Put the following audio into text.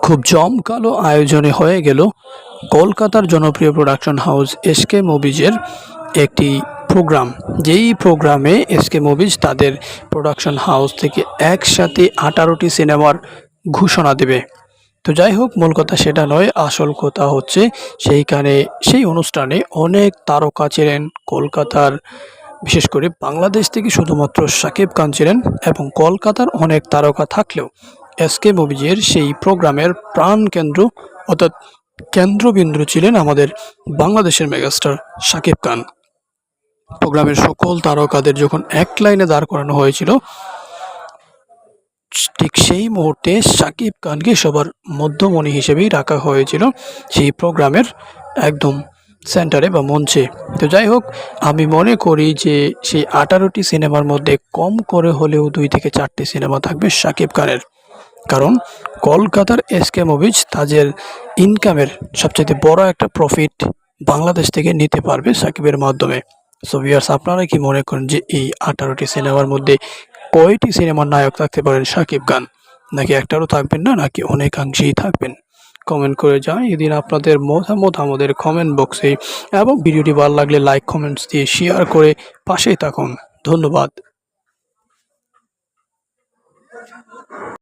খুব জমকালো আয়োজনে হয়ে গেল কলকাতার জনপ্রিয় প্রোডাকশন হাউস এসকে মুভিজের একটি প্রোগ্রাম যেই প্রোগ্রামে এসকে মুভিজ তাদের প্রোডাকশন হাউস থেকে একসাথে আঠারোটি সিনেমার ঘোষণা দেবে। তো যাই হোক, মূল কথা সেটা নয়, আসল কথা হচ্ছে সেইখানে, সেই অনুষ্ঠানে অনেক তারকা ছিলেন কলকাতার, বিশেষ করে বাংলাদেশ থেকে শুধুমাত্র সাকিব খান ছিলেন এবং কলকাতার অনেক তারকা থাকলেও এসকে মুভিজের সেই প্রোগ্রামের প্রাণ কেন্দ্র, অর্থাৎ কেন্দ্রবিন্দু ছিলেন আমাদের বাংলাদেশের মেগাস্টার শাকিব খান। প্রোগ্রামের সকল তারকাদের যখন এক লাইনে দাঁড় করানো হয়েছিল, ঠিক সেই মুহূর্তে শাকিব খানকে সবার মধ্যমণি হিসেবেই রাখা হয়েছিল সেই প্রোগ্রামের একদম সেন্টারে বা মঞ্চে। তো যাই হোক, আমি মনে করি যে সেই আঠারোটি সিনেমার মধ্যে কম করে হলেও দুই থেকে চারটি সিনেমা থাকবে শাকিব খানের। কারণ কলকাতার এসকে মুভিজ তাদের ইনকামের সবচেয়ে বড় একটা প্রফিট বাংলাদেশ থেকে নিতে পারবে সাকিবের মাধ্যমে। সো ভিউয়ার্স আপনারা কি মনে করেন যে এই আঠারোটি সিনেমার মধ্যে কয়টি সিনেমার নায়ক থাকতে পারেন সাকিব খান? নাকি একটারও থাকবেন না, নাকি অনেকাংশেই থাকবেন? কমেন্ট করে জানিয়ে এদিন আপনাদের মতামত আমাদের কমেন্ট বক্সে এবং ভিডিওটি ভালো লাগলে লাইক কমেন্টস দিয়ে শেয়ার করে পাশেই থাকুন। ধন্যবাদ।